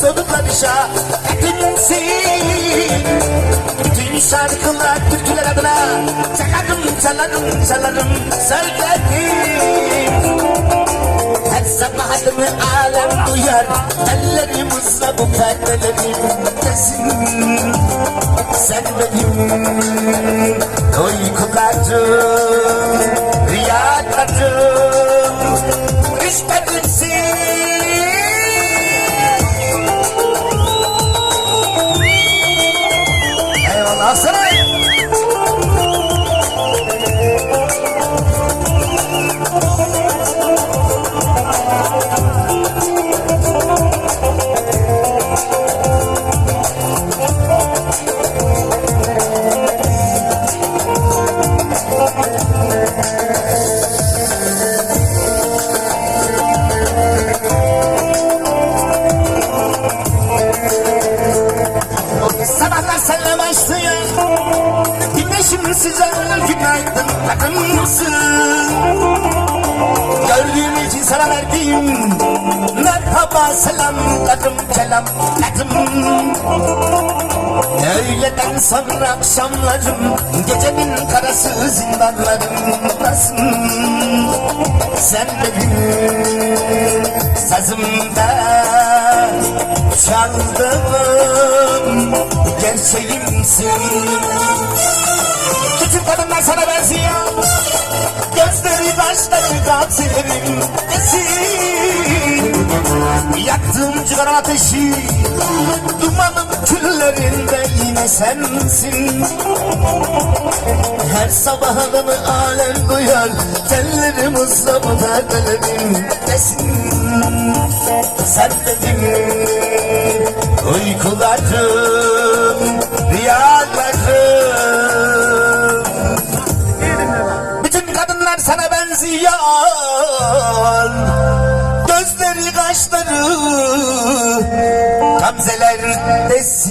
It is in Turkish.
soluklar şahidimsin Bütün şarkılar türküler adına. Çalarım çalarım çalarım söylerim her sabah adımı alem duyar. Ellerim ısla bu perdelerim Desin Sen benim Uykularım Başlıyor Güneşim sıcağı günaydın. Takımsın Gördüğüm için sana verdiğim Merhaba selamladım kelamladım Öğleden sonra akşamlarım Gecenin karası zindanlarımdasın Sen benim sazımda çaldığım gerçeğimsin Bütün kadınlar sana benziyor. Gözleri taşları gazilerim desin Yaktığım cigara ateşi Dumanın küllerinde yine sensin. Her sabah adımı alem duyar Tellerim ısla bu perdelerim desin Sen benim uykularım sana benziyor. Gözleri kaşları Gamzeler desin